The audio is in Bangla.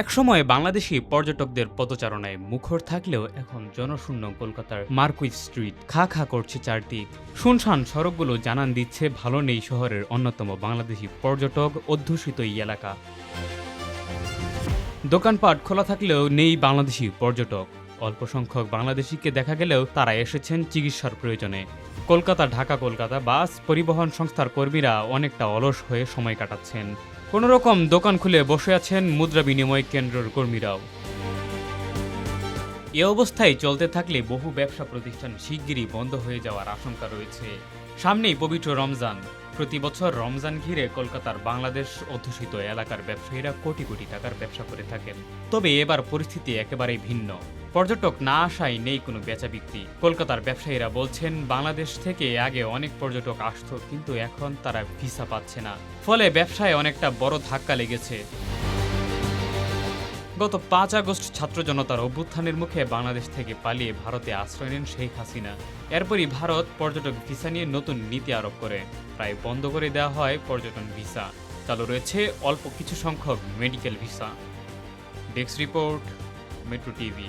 একসময় বাংলাদেশি পর্যটকদের পদচারণায় মুখর থাকলেও এখন জনশূন্য কলকাতার মার্কুইস স্ট্রিট খা খা করছে চারদিক। শুনশান সড়কগুলো জানান দিচ্ছে ভালো নেই শহরের অন্যতম বাংলাদেশি পর্যটক অধ্যুষিত এই এলাকা। দোকানপাট খোলা থাকলেও নেই বাংলাদেশি পর্যটক। অল্প সংখ্যক বাংলাদেশিকে দেখা গেলেও তারা এসেছেন চিকিৎসার প্রয়োজনে। কলকাতা, ঢাকা, কলকাতা বাস পরিবহন সংস্থার কর্মীরা অনেকটা অলস হয়ে সময় কাটাচ্ছেন। কোনো রকম দোকান খুলে বসে আছেন মুদ্রা বিনিময় কেন্দ্রের কর্মীরাও। এ অবস্থায় চলতে থাকলে বহু ব্যবসা প্রতিষ্ঠান শিগগিরই বন্ধ হয়ে যাওয়ার আশঙ্কা রয়েছে। সামনেই পবিত্র রমজান। প্রতি বছর রমজান ঘিরে কলকাতার বাংলাদেশ অধ্যুষিত এলাকার ব্যবসায়ীরা কোটি কোটি টাকার ব্যবসা করে থাকেন। তবে এবার পরিস্থিতি একেবারেই ভিন্ন। পর্যটক না আসায় নেই কোনো বেচা বিক্রি। কলকাতার ব্যবসায়ীরা বলছেন, বাংলাদেশ থেকে আগে অনেক পর্যটক আসতো, কিন্তু এখন তারা ভিসা পাচ্ছে না। ফলে ব্যবসায় অনেকটা বড় ধাক্কা লেগেছে। গত পাঁচ আগস্ট ছাত্র জনতার অভ্যুত্থানের মুখে বাংলাদেশ থেকে পালিয়ে ভারতে আশ্রয় নেন শেখ হাসিনা। এরপরই ভারত পর্যটক ভিসা নিয়ে নতুন নীতি আরোপ করে। প্রায় বন্ধ করে দেওয়া হয় পর্যটন ভিসা। চালু রয়েছে অল্প কিছু সংখ্যক medical visa. Desk report, metro TV.